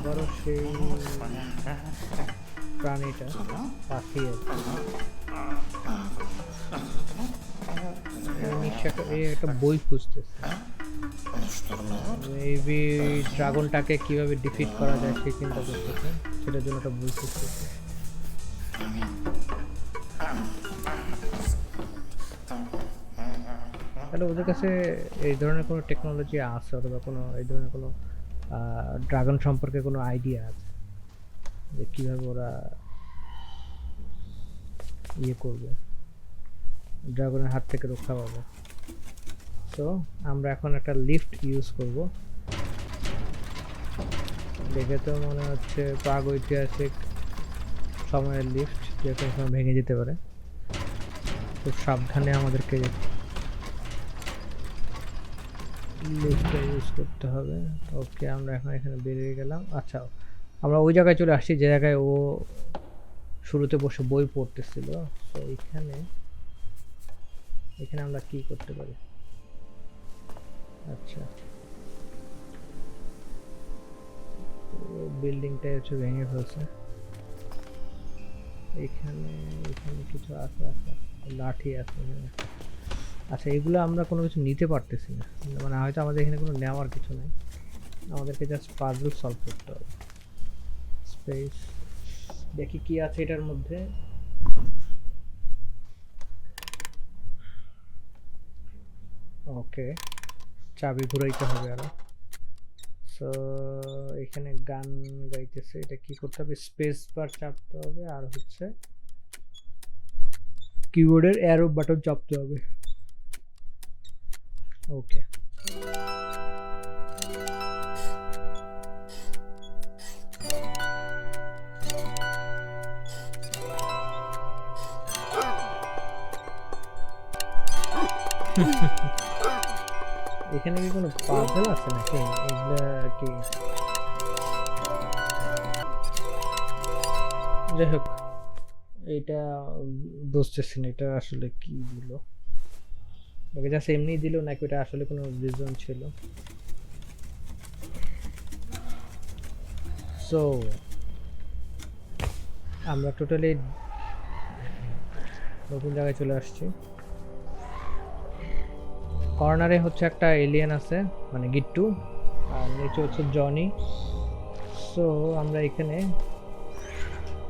আবারও সেই প্রাণীটা পাখি এই একটা- বই খুঁজতেছে। মেবি ড্রাগনটাকে কীভাবে ডিফিট করা যায় সেই চিন্তা করতেছে। সেটার জন্য একটা বই খুঁজতেছে। তাহলে ওদের কাছে এই ধরনের কোনো টেকনোলজি আছে অথবা কোনো এই ধরনের কোনো ড্রাগন সম্পর্কে কোনো আইডিয়া আছে? যে কীভাবে ওরা ইয়ে করবে? ড্রাগনের হাত থেকে রক্ষা পাবে। তো আমরা এখন একটা লিফট ইউজ করব। দেখে তো মনে হচ্ছে প্রাগ ঐতিহাসিক সময়ের লিফট যে কোনো সময় ভেঙে যেতে পারে। খুব সাবধানে আমাদেরকে লিফটটা ইউজ করতে হবে। ওকে আমরা এখন এখানে বেরিয়ে গেলাম। আচ্ছা আমরা ওই জায়গায় চলে আসছি যে জায়গায় ও শুরুতে বসে বই পড়তেছিল। তো এখানে এখানে আমরা কি করতে পারি? আচ্ছা। বিল্ডিংটা হচ্ছে ভেঙে ফেলছে। এখানে এখানে কিছু আছে আছে লাঠি আছে। আচ্ছা এগুলো আমরা কোনো কিছু নিতে পারতেছি না। মানে হয়তো আমাদের এখানে কোনো নেওয়ার কিছু নাই। আমাদেরকে জাস্ট পাজল সলভ করতে হবে। স্পেস দেখি কি আছে এটার মধ্যে। ওকে চাবি ঘুরাইতে হবে আরও। সো এখানে গান গাইতেছে, এটা কি করতে হবে? স্পেস বার চাপতে হবে, আর হচ্ছে কিবোর্ডের অ্যারো বাটন চাপতে হবে। ওকে এখানে কি কোনো পাজল আছে নাকি? এগুলা কি? যাই হোক, এটা বুঝতেছি না, এটা আসলে কি দিল ওকে জাস্ট এমনি দিল নাকি ওটা আসলে কোনো রিজন ছিল? সো আমরা টোটালি নতুন জায়গায় চলে আসছি। কর্নারে হচ্ছে একটা এলিয়েন আছে মানে গিট্টু, আর নিচে হচ্ছে জনি সো আমরা এখানে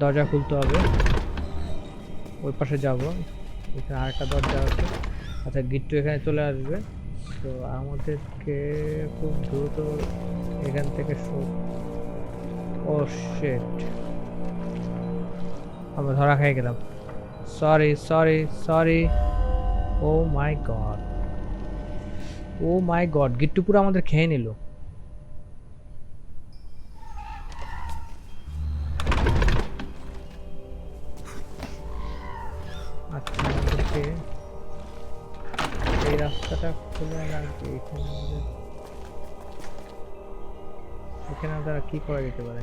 দরজা খুলতে হবে। ওই পাশে যাব। এখানে আরেকটা দরজা আছে। আচ্ছা গিট্টু এখানে চলে আসবে। তো আমাদেরকে খুব দ্রুত এখান থেকে ও শেট আমরা ধরা খেয়ে গেলাম। Sorry sorry sorry oh my god oh my god গিট্টু পুরো আমাদের খেয়ে নিল। কি করা যেতে পারে?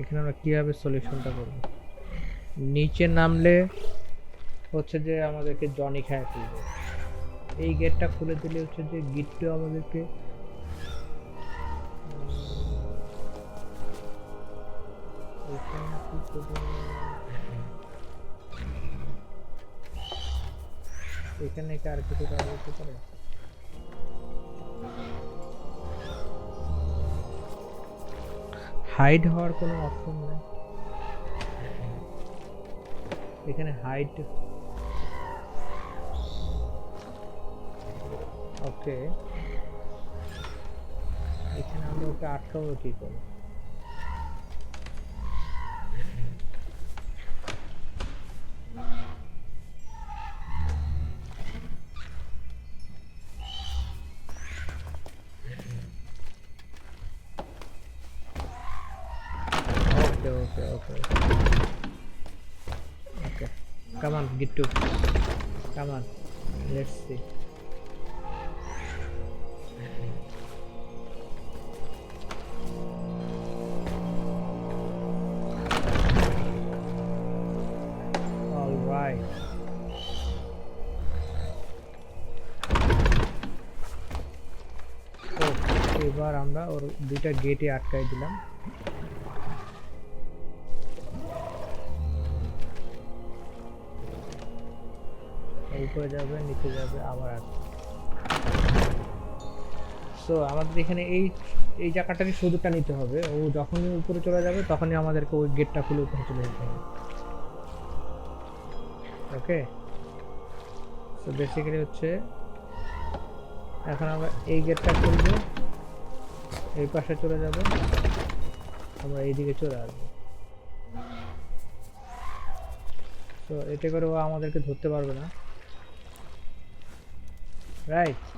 এখানে আমরা কীভাবে সলিউশনটা করব? নিচে নামলে হচ্ছে যে আমাদেরকে জনি খায় ফেলবে এই গেটটা খুলে দিলে হচ্ছে যে গিট্টু আমাদেরকে এখানে কি আর কিছু করা যেতে পারে? হাইড হওয়ার কোনো অপশন নেই। এখানে হাইড ওকে এখানে আমরা ওকে আটকাবো কী করে? Okay, okay, okay. Okay. Come on, Gittu. Come on. Let's see. All right. ও এবার আমরা ওর দুইটা গেটে আটকাই দিলাম উপরে যাবে নিচে যাবে, আবার আসবে। সো আমাদের এখানে এই এই জায়গাটারই শুধুটা নিতে হবে। ও যখনই উপরে চলে যাবে, তখনই আমাদেরকে ওই গেটটা খুলে উপরে চলে যেতে হবে। ওকে সো বেসিক্যালি হচ্ছে, এখন আমরা এই গেটটা খুলবো, এই পাশে চলে যাব, আমরা এইদিকে চলে আসব। তো এতে করে ও আমাদেরকে ধরতে পারবে না। right.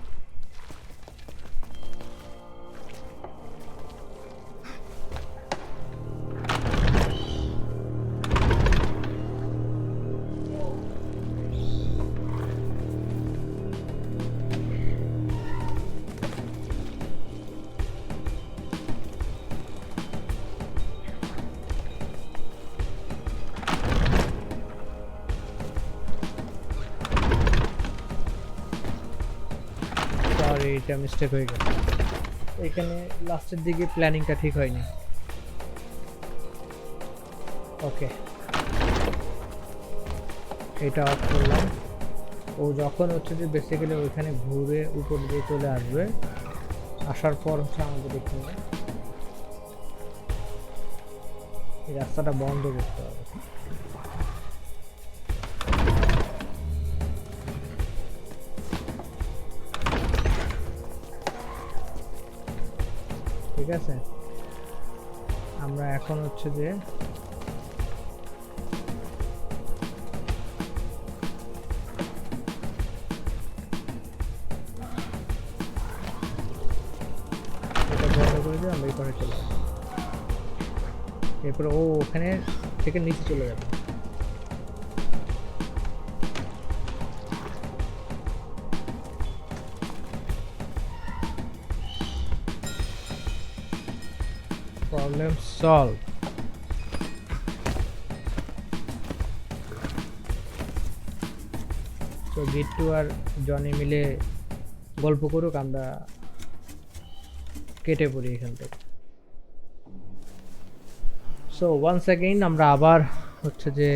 মিস্টেক হয়ে গেল। এখানে লাস্টের দিকে প্ল্যানিংটা ঠিক হয়নি। ওকে এটা অফ করলাম। ও যখন হচ্ছে যে বেসিক্যালি ওইখানে ঘুরে উপর দিয়ে চলে আসবে, আসার পর হচ্ছে আমাদের এখানে এই রাস্তাটা বন্ধ করতে হবে। ঠিক আছে? আমরা এখন হচ্ছে যে আমরা এই চলে আসব এরপরে ও ওখানে থেকে নিচে চলে যাবে। প্রবলেম সলভ তো গিট্টু আর জনি মিলে গল্প করুক, আমরা কেটে পড়ি এখান থেকে। সো ওয়ান্স অ্যাগেইন আমরা আবার হচ্ছে যে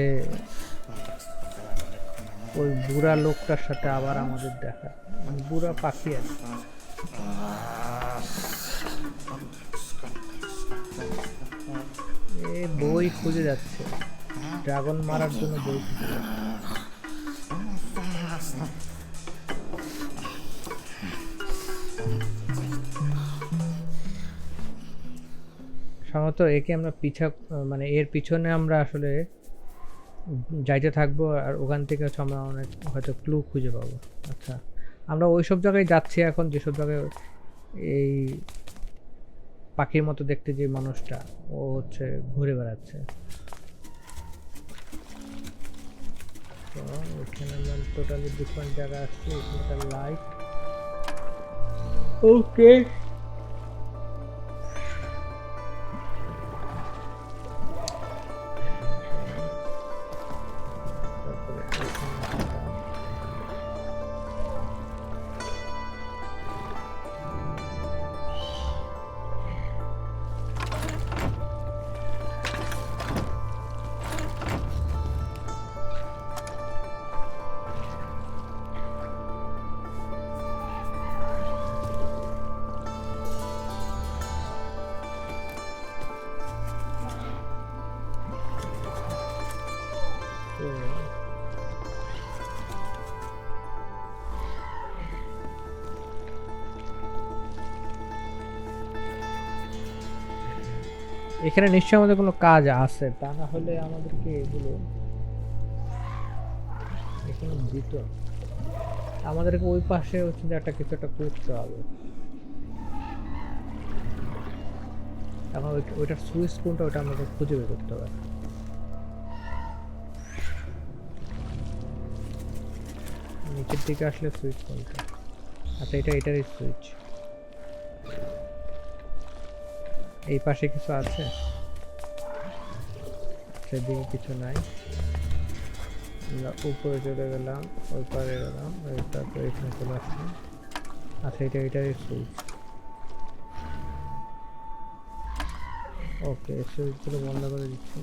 ওই বুড়া লোকটার সাথে আবার আমাদের দেখা। মানে বুড়া পাখি আর বই খুঁজে যাচ্ছে। ড্রাগন মারার জন্য বই খুঁজে যাচ্ছে। একে আমরা পিছা মানে এর পিছনে আমরা আসলে যাইতে থাকব আর ওখান থেকে হচ্ছে আমরা অনেক হয়তো ক্লু খুঁজে পাবো। আচ্ছা আমরা ওই সব জায়গায় যাচ্ছি এখন, যেসব জায়গায় এই পাখির মতো দেখতে যে মানুষটা, ও হচ্ছে ঘুরে বেড়াচ্ছে। টোটালি ডিফারেন্ট জায়গা আসছে লাইট ওকে এখানে নিশ্চয়ই আমাদের কোনো কাজ আছে, তা না হলে আমাদেরকে এগুলো এখানে দিত আমাদেরকে ওই পাশে হচ্ছে একটা কিছু একটা করতে হবে। এখন ওইটার সুইচ কোনটা ওটা আমাদের খুঁজে বের করতে হবে। নিচের দিকে আসলে সুইচ কোনটা? আচ্ছা এটা এটারই সুইচ। এই পাশে কিছু আছে। সেদিকে কিছু নাই। আমরা উপরে চলে গেলাম, ওই পারে গেলাম তারপরে এখানে চলে আসলাম। আচ্ছা এটা এটাই সুইচ ওকে সুইচগুলো বন্ধ করে দিচ্ছি।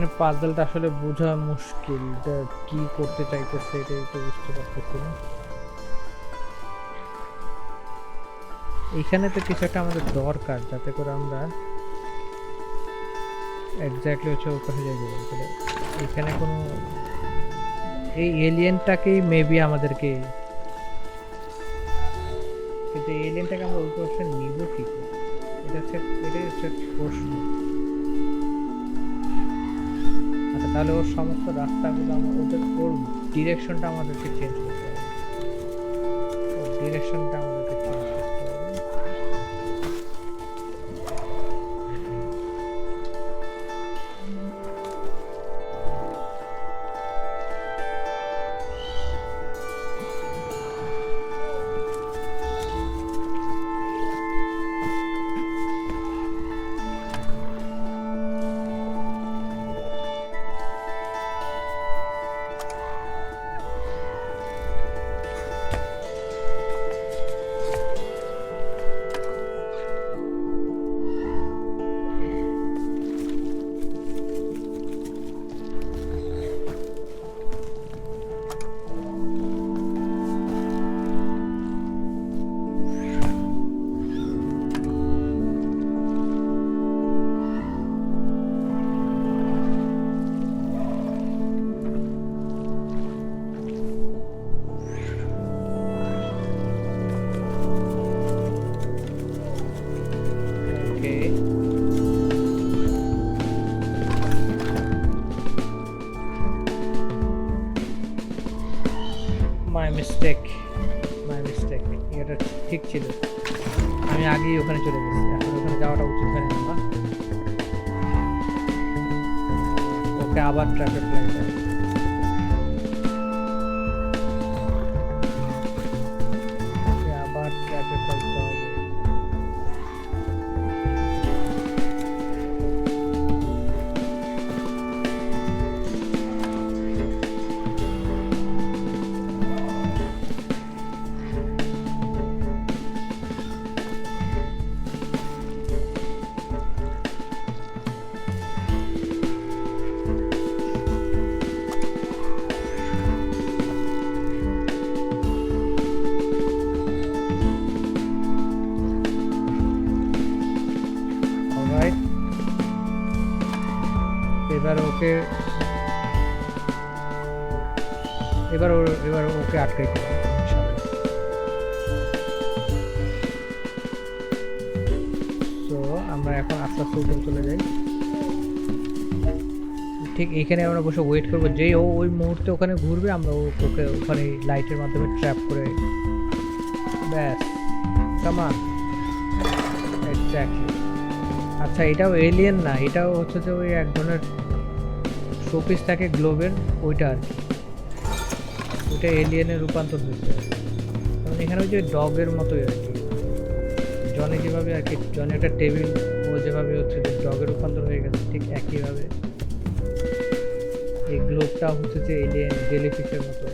এখানে পাজলটা আসলে বোঝা মুশকিল। এটা কি করতে চাইতেছে এটাই তো বুঝতে পারতেছি না। এখানে তো কিছু একটা আমাদের দরকার, যাতে করে আমরা এক্স্যাক্টলি হচ্ছে ওখানে যাই যাব তাহলে এখানে কোনো এই এলিয়েনটাকেই মেবি আমাদেরকে কিন্তু এলিয়েনটাকে আমরা ওই কোশ্চেন নিব কি? এটা হচ্ছে এটাই হচ্ছে প্রশ্ন। তাহলে ওর সমস্ত রাস্তাগুলো আমার ওদের ওর ডিরেকশনটা আমাদেরকে চেঞ্জ করতে হবে। ওর ডিরেকশনটা ওকে আবার ট্রাফিক লাইট ওকে এবার ওর এবার ওকে আটকাই দেবো তো আমরা এখন আস্তে আস্তে উপরে চলে যাই। ঠিক এখানে আমরা বসে ওয়েট করব। যেই ও ওই মুহূর্তে ওখানে ঘুরবে, আমরা ওকে ওখানে লাইটের মাধ্যমে ট্র্যাপ করে ব্যাস। কামান আচ্ছা এটাও এলিয়েন না, এটাও হচ্ছে যে ওই এক ধরনের শোপিস থাকে গ্লোবের, ওইটা আর কি। ওইটা এলিয়েনে রূপান্তর হয়েছে। কারণ এখানে ওই যে ডগের মতোই আর কি। জনে যেভাবে আর কি, জনে একটা টেবিল, ও যেভাবে হচ্ছে যে ডগের রূপান্তর হয়ে গেছে, ঠিক একইভাবে। এই গ্লোবটা হচ্ছে যে এলিয়েন জেলিফিশের মতো।